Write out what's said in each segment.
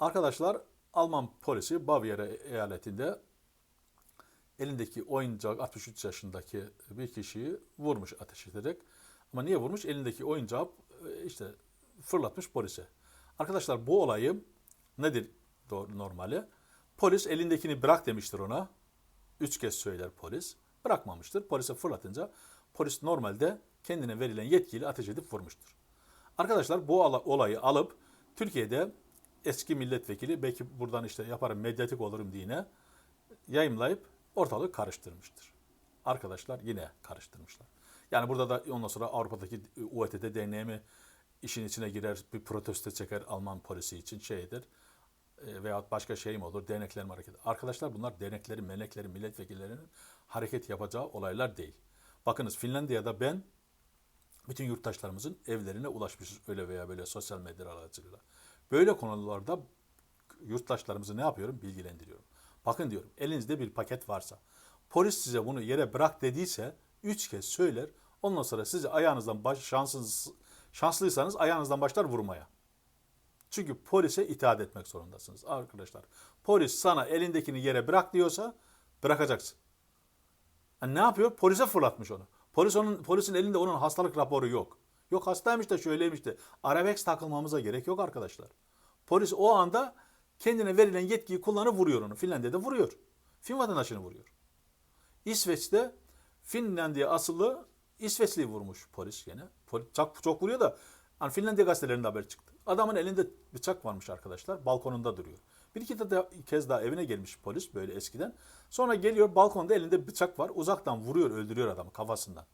Arkadaşlar Alman polisi Bavyera eyaletinde elindeki oyuncak 63 yaşındaki bir kişiyi vurmuş ateş ederek. Ama niye vurmuş? Elindeki oyuncağı e, işte fırlatmış polise. Arkadaşlar bu olayı nedir normali? Polis elindekini bırak demiştir ona. Üç kez söyler polis. Bırakmamıştır. Polise fırlatınca polis normalde kendine verilen yetkiyle ateş edip vurmuştur. Arkadaşlar bu olayı alıp Türkiye'de eski milletvekili belki buradan işte yaparım medyatik olurum diye yayımlayıp ortalığı karıştırmıştır. Arkadaşlar yine karıştırmışlar. Yani burada da ondan sonra Avrupa'daki UETT derneği mi işin içine girer, bir protesto çeker Alman polisi için şeydir. E, veyahut başka şey mi olur, derneklerin hareketi. Arkadaşlar bunlar derneklerin, meleklerin, milletvekillerinin hareket yapacağı olaylar değil. Bakınız Finlandiya'da ben bütün yurttaşlarımızın evlerine ulaşmışız öyle veya böyle sosyal medya aracılığıyla. Böyle konularda yurttaşlarımızı ne yapıyorum? Bilgilendiriyorum. Bakın diyorum elinizde bir paket varsa polis size bunu yere bırak dediyse üç kez söyler. Ondan sonra sizi ayağınızdan baş, şansınız, şanslıysanız ayağınızdan başlar vurmaya. Çünkü polise itaat etmek zorundasınız arkadaşlar. Polis sana elindekini yere bırak diyorsa bırakacaksın. Yani ne yapıyor? Polise fırlatmış onu. Polis onun polisin elinde onun hastalık raporu yok. Yok hastaymış da şöyleymiş de. Arabex takılmamıza gerek yok arkadaşlar. Polis o anda kendine verilen yetkiyi kullanıp vuruyor onu. Finlandiya'da vuruyor. Fin vatandaşını vuruyor. İsveç'te Finlandiya asıllı İsveçli'yi vurmuş polis gene. Polis çok, çok vuruyor da hani Finlandiya gazetelerinde haber çıktı. Adamın elinde bıçak varmış arkadaşlar. Balkonunda duruyor. Bir iki de kez daha evine gelmiş polis böyle eskiden. Sonra geliyor balkonda elinde bıçak var. Uzaktan vuruyor öldürüyor adamı kafasından.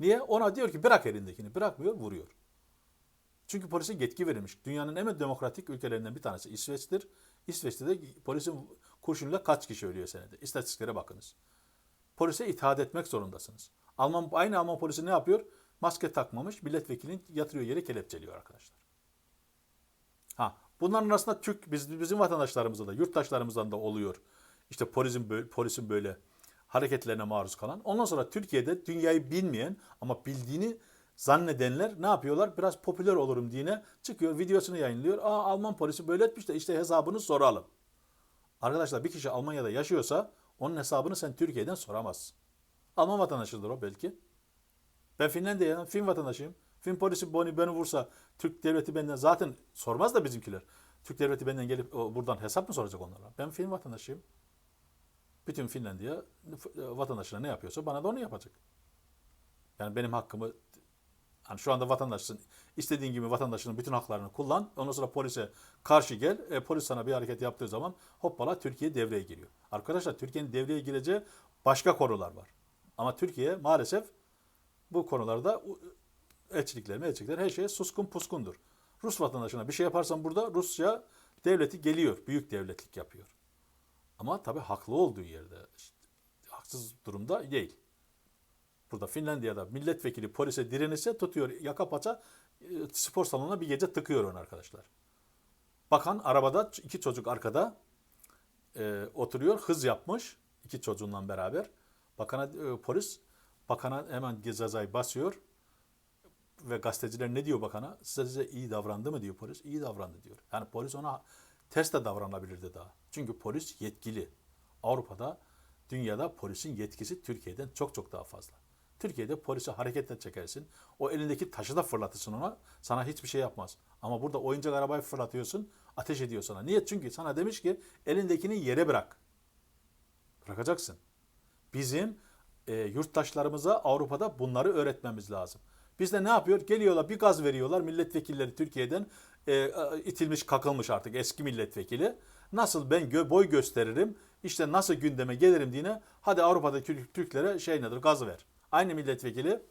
Niye? Ona diyor ki bırak elindekini. Bırakmıyor vuruyor. Çünkü polise yetki verilmiş. Dünyanın en demokratik ülkelerinden bir tanesi İsveç'tir. İsveç'te de polisin kurşunuyla kaç kişi ölüyor senede? İstatistiklere bakınız. Polise itaat etmek zorundasınız. Alman aynı Alman polisi ne yapıyor? Maske takmamış, milletvekilini yatırıyor yere kelepçeliyor arkadaşlar. Ha, bunların arasında Türk biz, bizim vatandaşlarımızda da, yurttaşlarımızdan da oluyor. İşte polisin polisin böyle hareketlerine maruz kalan. Ondan sonra Türkiye'de dünyayı bilmeyen ama bildiğini zannedenler ne yapıyorlar? Biraz popüler olurum diye çıkıyor, videosunu yayınlıyor. Aa Alman polisi böyle etmiş de işte hesabını soralım. Arkadaşlar bir kişi Almanya'da yaşıyorsa onun hesabını sen Türkiye'den soramazsın. Alman vatandaşıdır o belki. Ben Finlandiya'dan Fin vatandaşıyım. Fin polisi beni, beni vursa Türk devleti benden zaten sormaz da bizimkiler. Türk devleti benden gelip o, buradan hesap mı soracak onlara? Ben Fin vatandaşıyım. Bütün Finlandiya e, vatandaşına ne yapıyorsa bana da onu yapacak. Yani benim hakkımı hani şu anda vatandaşsın. istediğin gibi vatandaşının bütün haklarını kullan. Ondan sonra polise karşı gel. E, polis sana bir hareket yaptığı zaman hoppala Türkiye devreye giriyor. Arkadaşlar Türkiye'nin devreye gireceği başka konular var. Ama Türkiye maalesef bu konularda elçilikler, elçilikler her şeye suskun puskundur. Rus vatandaşına bir şey yaparsan burada Rusya devleti geliyor. Büyük devletlik yapıyor. Ama tabii haklı olduğu yerde işte, haksız durumda değil. Burada Finlandiya'da milletvekili polise direnirse tutuyor yaka paça e, spor salonuna bir gece tıkıyor onu arkadaşlar. Bakan arabada iki çocuk arkada e, oturuyor hız yapmış iki çocuğunla beraber. Bakana e, polis bakana hemen cezayı basıyor ve gazeteciler ne diyor bakana? Size iyi davrandı mı diyor polis. İyi davrandı diyor. Yani polis ona ters de davranabilirdi daha. Çünkü polis yetkili. Avrupa'da, dünyada polisin yetkisi Türkiye'den çok çok daha fazla. Türkiye'de polise hareketle çekersin. O elindeki taşı da fırlatırsın ona. Sana hiçbir şey yapmaz. Ama burada oyuncak arabayı fırlatıyorsun. Ateş ediyor sana. Niye? Çünkü sana demiş ki elindekini yere bırak. Bırakacaksın. Bizim e, yurttaşlarımıza Avrupa'da bunları öğretmemiz lazım. Bizde ne yapıyor? Geliyorlar bir gaz veriyorlar milletvekilleri Türkiye'den e, itilmiş kakılmış artık eski milletvekili. Nasıl ben gö boy gösteririm işte nasıl gündeme gelirim diye hadi Avrupa'daki Türklere şey nedir gaz ver. Aynı milletvekili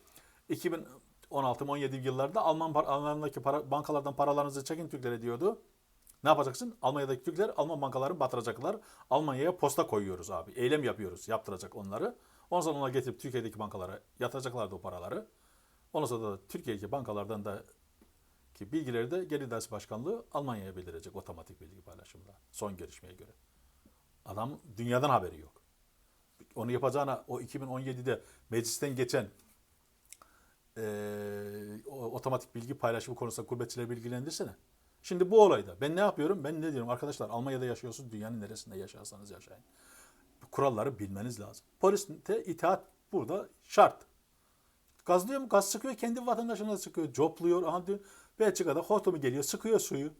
2016-17 yıllarda Alman Almanya'daki para, bankalardan paralarınızı çekin Türklere diyordu. Ne yapacaksın? Almanya'daki Türkler Alman bankalarını batıracaklar. Almanya'ya posta koyuyoruz abi. Eylem yapıyoruz. Yaptıracak onları. Ondan sonra onlar getirip Türkiye'deki bankalara yatıracaklardı o paraları. Ondan sonra da Türkiye'deki bankalardan da ki bilgileri de Gelir Ders Başkanlığı Almanya'ya bildirecek otomatik bilgi paylaşımında. Son gelişmeye göre. Adam dünyadan haberi yok. Onu yapacağına o 2017'de meclisten geçen o otomatik bilgi paylaşımı konusunda gurbetçileri bilgilendirsene. Şimdi bu olayda ben ne yapıyorum? Ben ne diyorum arkadaşlar Almanya'da yaşıyorsunuz dünyanın neresinde yaşarsanız yaşayın. Bu kuralları bilmeniz lazım. Poliste itaat burada şart. Gazlıyor mu? Gaz sıkıyor. Kendi vatandaşına sıkıyor. Copluyor. Aha diyor. Belçika'da hortumu geliyor. Sıkıyor suyu.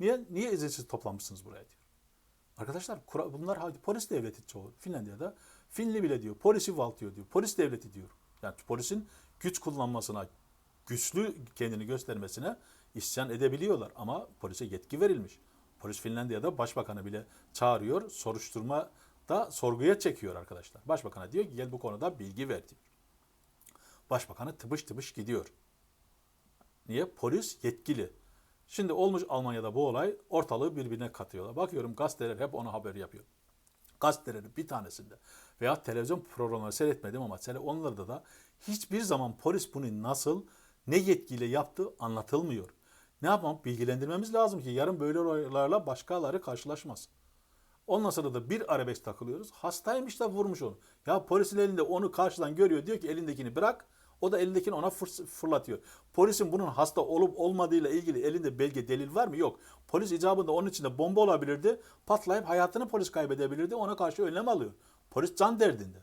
Niye? Niye izinsiz toplanmışsınız buraya diyor. Arkadaşlar bunlar hadi polis devleti çoğu. Finlandiya'da Finli bile diyor. Polisi valtıyor diyor. Polis devleti diyor. Yani polisin güç kullanmasına, güçlü kendini göstermesine isyan edebiliyorlar. Ama polise yetki verilmiş. Polis Finlandiya'da başbakanı bile çağırıyor. Soruşturma da sorguya çekiyor arkadaşlar. Başbakana diyor ki gel bu konuda bilgi ver diyor. Başbakanı tıbış tıbış gidiyor. Niye? Polis yetkili. Şimdi olmuş Almanya'da bu olay ortalığı birbirine katıyorlar. Bakıyorum gazeteler hep ona haber yapıyor. Gazetelerin bir tanesinde veya televizyon programları seyretmedim ama onlarda da hiçbir zaman polis bunu nasıl ne yetkiyle yaptığı anlatılmıyor. Ne yapmam? Bilgilendirmemiz lazım ki yarın böyle olaylarla başkaları karşılaşmasın. Ondan sonra da bir arabesk takılıyoruz. Hastaymış da vurmuş onu. Ya polisin elinde onu karşıdan görüyor. Diyor ki elindekini bırak. O da elindekini ona fırs- fırlatıyor. Polisin bunun hasta olup olmadığıyla ilgili elinde belge delil var mı? Yok. Polis icabında onun içinde bomba olabilirdi. Patlayıp hayatını polis kaybedebilirdi. Ona karşı önlem alıyor. Polis can derdinde.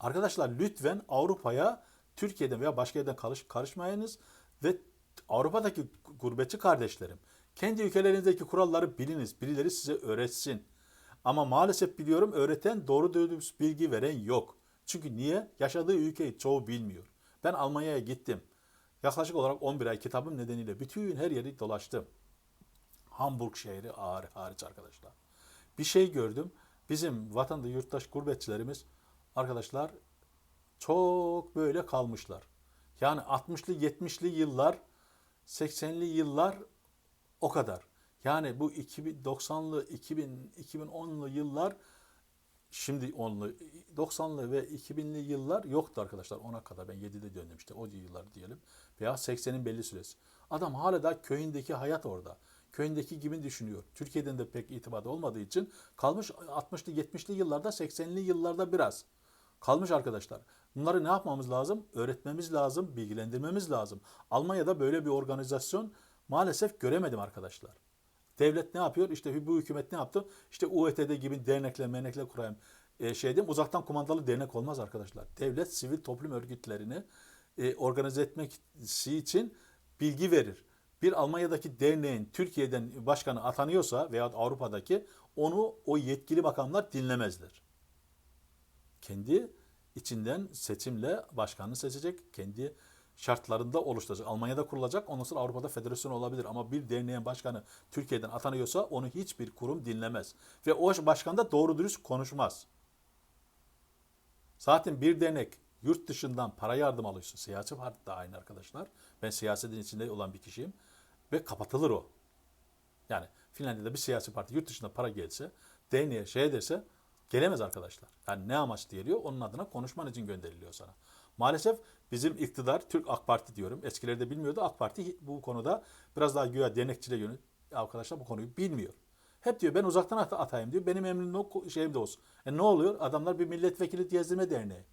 Arkadaşlar lütfen Avrupa'ya Türkiye'den veya başka yerden karış, karışmayınız ve Avrupa'daki gurbetçi kardeşlerim kendi ülkelerinizdeki kuralları biliniz. Birileri size öğretsin. Ama maalesef biliyorum öğreten doğru dürüst bilgi veren yok. Çünkü niye? Yaşadığı ülkeyi çoğu bilmiyor. Ben Almanya'ya gittim. Yaklaşık olarak 11 ay kitabım nedeniyle bütün her yeri dolaştım. Hamburg şehri ağır hariç arkadaşlar. Bir şey gördüm. Bizim vatanda yurttaş gurbetçilerimiz arkadaşlar çok böyle kalmışlar. Yani 60'lı 70'li yıllar 80'li yıllar o kadar. Yani bu 2090'lı 2000 2010'lu yıllar şimdi 10'lu 90'lı ve 2000'li yıllar yoktu arkadaşlar. Ona kadar ben 7'de döndüm işte o yıllar diyelim. Veya 80'in belli süresi. Adam hala da köyündeki hayat orada. Köyündeki gibi düşünüyor. Türkiye'den de pek itibarı olmadığı için kalmış 60'lı 70'li yıllarda 80'li yıllarda biraz. Kalmış arkadaşlar. Bunları ne yapmamız lazım? Öğretmemiz lazım, bilgilendirmemiz lazım. Almanya'da böyle bir organizasyon maalesef göremedim arkadaşlar. Devlet ne yapıyor? İşte bu hükümet ne yaptı? İşte UET'de gibi dernekler, menekler kurayım. E, şey diyeyim, uzaktan kumandalı dernek olmaz arkadaşlar. Devlet sivil toplum örgütlerini e, organize etmesi için bilgi verir. Bir Almanya'daki derneğin Türkiye'den başkanı atanıyorsa veya Avrupa'daki onu o yetkili makamlar dinlemezler. Kendi içinden seçimle başkanını seçecek. Kendi şartlarında oluşturacak. Almanya'da kurulacak. Ondan sonra Avrupa'da federasyon olabilir. Ama bir derneğin başkanı Türkiye'den atanıyorsa onu hiçbir kurum dinlemez. Ve o başkan da doğru dürüst konuşmaz. Zaten bir dernek yurt dışından para yardım alıyorsa, siyasi parti de aynı arkadaşlar. Ben siyasetin içinde olan bir kişiyim. Ve kapatılır o. Yani Finlandiya'da bir siyasi parti yurt dışında para gelse, derneğe şey ederse gelemez arkadaşlar. Yani ne amaç diyeliyor? Onun adına konuşman için gönderiliyor sana. Maalesef bizim iktidar, Türk AK Parti diyorum. Eskileri de bilmiyordu. AK Parti bu konuda biraz daha güya dernekçiliğe yönelik arkadaşlar bu konuyu bilmiyor. Hep diyor ben uzaktan at atayım diyor. Benim emrim şeyim de olsun. E ne oluyor? Adamlar bir milletvekili gezdirme derneği.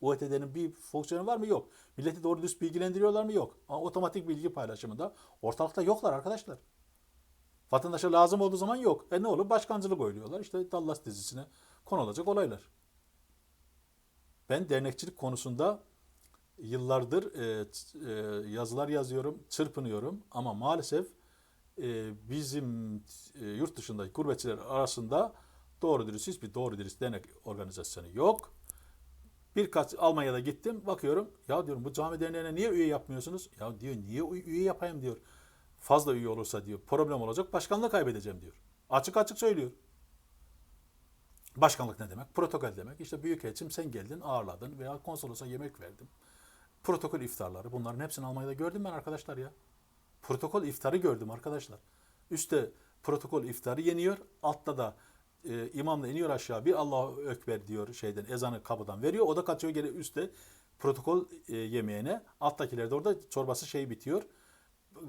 UET'nin bir fonksiyonu var mı? Yok. Milleti doğru düz bilgilendiriyorlar mı? Yok. Ama otomatik bilgi paylaşımında ortalıkta yoklar arkadaşlar. Vatandaşa lazım olduğu zaman yok. E ne olur? Başkancılık oynuyorlar. İşte Dallas dizisine konu olacak olaylar. Ben dernekçilik konusunda yıllardır e, e, yazılar yazıyorum, çırpınıyorum ama maalesef e, bizim e, yurt dışındaki gurbetçiler arasında doğru dürüst hiçbir doğru dürüst dernek organizasyonu yok. Birkaç Almanya'da gittim bakıyorum ya diyorum bu cami derneğine niye üye yapmıyorsunuz? Ya diyor niye üye yapayım diyor. Fazla üye olursa diyor problem olacak başkanlığı kaybedeceğim diyor. Açık açık söylüyor. Başkanlık ne demek? Protokol demek. İşte büyükelçim sen geldin ağırladın veya konsolosa yemek verdim. Protokol iftarları bunların hepsini Almanya'da gördüm ben arkadaşlar ya. Protokol iftarı gördüm arkadaşlar. Üste protokol iftarı yeniyor. Altta da e, imamla iniyor aşağı bir Allahu Ekber diyor şeyden ezanı kapıdan veriyor. O da kaçıyor geri üstte protokol e, yemeğine. Alttakiler de orada çorbası şey bitiyor.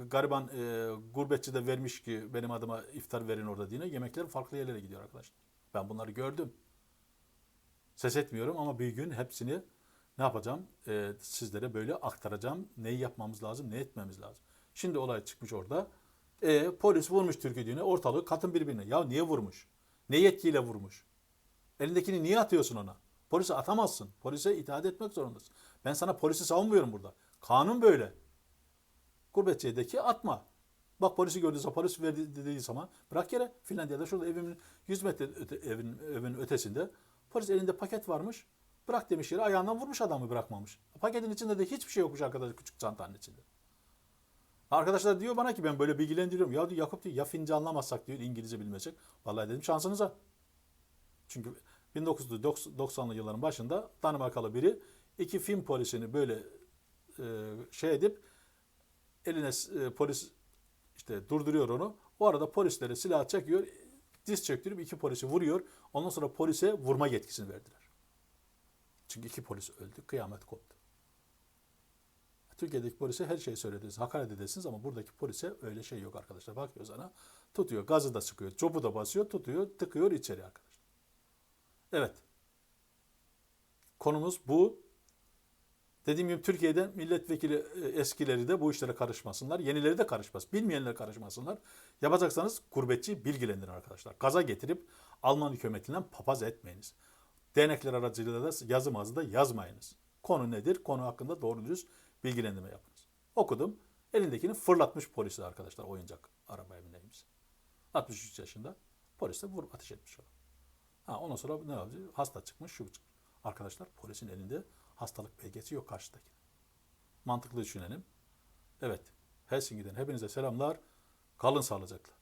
Gariban e, gurbetçi de vermiş ki benim adıma iftar verin orada diye yemekler farklı yerlere gidiyor arkadaşlar. Ben bunları gördüm. Ses etmiyorum ama bir gün hepsini ne yapacağım? E, sizlere böyle aktaracağım. Neyi yapmamız lazım, ne etmemiz lazım. Şimdi olay çıkmış orada. E, polis vurmuş Türkiye düğüne ortalığı katın birbirine. Ya niye vurmuş? Ne yetkiyle vurmuş? Elindekini niye atıyorsun ona? Polise atamazsın. Polise itaat etmek zorundasın. Ben sana polisi savunmuyorum burada. Kanun böyle. Gurbetçiydeki atma. Bak polisi zaman, polis verdi dediği zaman bırak yere. Finlandiya'da şurada evimin 100 metre öte, evin, evin ötesinde polis elinde paket varmış. Bırak demiş yere ayağından vurmuş adamı bırakmamış. Paketin içinde de hiçbir şey yokmuş arkadaş küçük çantanın içinde. Arkadaşlar diyor bana ki ben böyle bilgilendiriyorum. Ya diyor Yakup diyor ya Fince anlamazsak diyor İngilizce bilmeyecek. Vallahi dedim şansınıza. Çünkü 1990'lı yılların başında Danimarkalı biri iki Fin polisini böyle e, şey edip eline e, polis işte durduruyor onu. O arada polislere silah çekiyor. Diz çöktürüp iki polisi vuruyor. Ondan sonra polise vurma yetkisini verdiler. Çünkü iki polis öldü. Kıyamet koptu. Türkiye'deki polise her şeyi söylediniz, hakaret edesiniz ama buradaki polise öyle şey yok arkadaşlar. Bakıyor sana, tutuyor, gazı da sıkıyor, çopu da basıyor, tutuyor, tıkıyor içeri arkadaşlar. Evet. Konumuz bu. Dediğim gibi Türkiye'de milletvekili e, eskileri de bu işlere karışmasınlar. Yenileri de karışmaz. Bilmeyenler karışmasınlar. Yapacaksanız gurbetçi bilgilendirin arkadaşlar. Gaza getirip Alman hükümetinden papaz etmeyiniz. Dernekler aracılığıyla da yazı mazı da yazmayınız. Konu nedir? Konu hakkında doğru dürüst bilgilendirme yapınız. Okudum. Elindekini fırlatmış polisi arkadaşlar oyuncak arabaya bineyimiz. 63 yaşında. Polis de vurup ateş etmiş ona. Ha, ondan sonra ne oldu? Hasta çıkmış, şu çıkmış. Arkadaşlar polisin elinde hastalık belgesi yok karşıdaki. Mantıklı düşünelim. Evet. Helsinki'den hepinize selamlar. Kalın sağlıcakla.